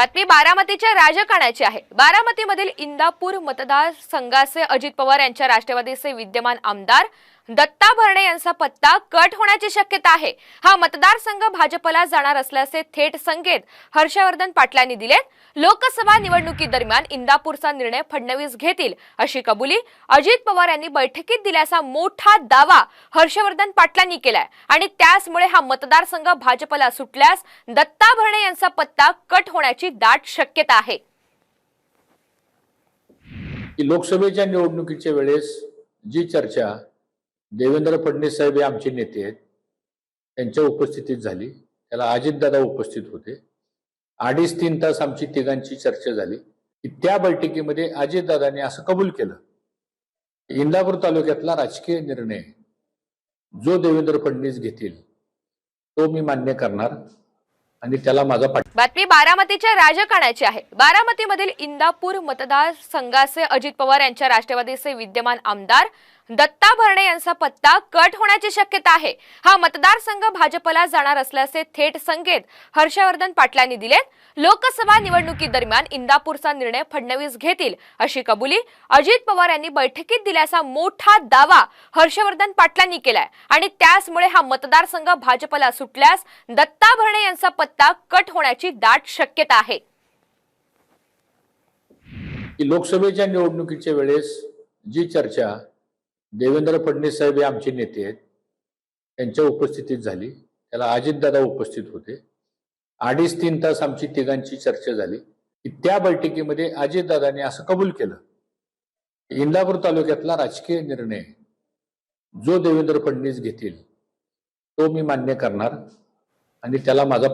बातमी बारामतीच्या राजकारणाची आहे. बारामतीमधील इंदापूर मतदारसंघाचे अजित पवार यांच्या राष्ट्रवादीचे विद्यमान आमदार दत्ता भरणे यांचा पत्ता कट होण्याची शक्यता आहे. हा मतदारसंघ भाजपला जाणार असल्याचे थेट संकेत हर्षवर्धन पाटलांनी दिलेत. लोकसभा निवडणुकीदरम्यान इंदापूरचा निर्णय फडणवीस घेतील अशी कबुली अजित पवार यांनी बैठकीत दिल्याचा मोठा दावा हर्षवर्धन पाटलांनी केलाय. आणि त्याचमुळे हा मतदारसंघ भाजपला सुटल्यास दत्ता भरणे यांचा पत्ता कट होण्याची दाट शक्यता आहे. लोकसभेच्या निवडणुकीच्या वेळेस जी चर्चा देवेंद्र फडणवीस साहेब हे आमचे नेते आहेत. त्यांच्या उपस्थितीत झाली. त्याला अजितदादा उपस्थित होते. अडीच तीन तास आमची तिघांची चर्चा झाली. की त्या बैठकीमध्ये अजितदादांनी असं कबूल केलं. इंदापूर तालुक्यातला राजकीय निर्णय जो देवेंद्र फडणवीस घेतील तो मी मान्य करणार आणि त्याला माझा बातमी बारामतीच्या राजकारणाची आहे. बारामतीमधील इंदापूर मतदारसंघाचे अजित पवार यांच्या राष्ट्रवादीचे विद्यमान आमदार दत्ता भरणे यांचा पत्ता कट होण्याची शक्यता आहे. हा मतदारसंघ भाजपला जाणार असल्याचे थेट संकेत हर्षवर्धन पाटलांनी दिलेत. लोकसभा निवडणुकीदरम्यान इंदापूरचा निर्णय फडणवीस घेतील अशी कबुली अजित पवार यांनी बैठकीत दिल्याचा मोठा दावा हर्षवर्धन पाटलांनी केलाय. आणि त्याचमुळे हा मतदारसंघ भाजपला सुटल्यास दत्ता भरणे यांचा पत्ता कट होण्याची दाट शक्यता आहे. लोकसभेच्या निवडणुकीच्या वेळेस जी चर्चा देवेंद्र फडणवीस साहेब हे आमचे नेते आहेत. त्यांच्या उपस्थितीत झाली. त्याला अजितदादा उपस्थित होते. अडीच तीन तास आमची तिघांची चर्चा झाली. की त्या बैठकीमध्ये अजितदादाने असं कबूल केलं. इंदापूर तालुक्यातला राजकीय निर्णय जो देवेंद्र फडणवीस घेतील तो मी मान्य करणार आणि त्याला माझा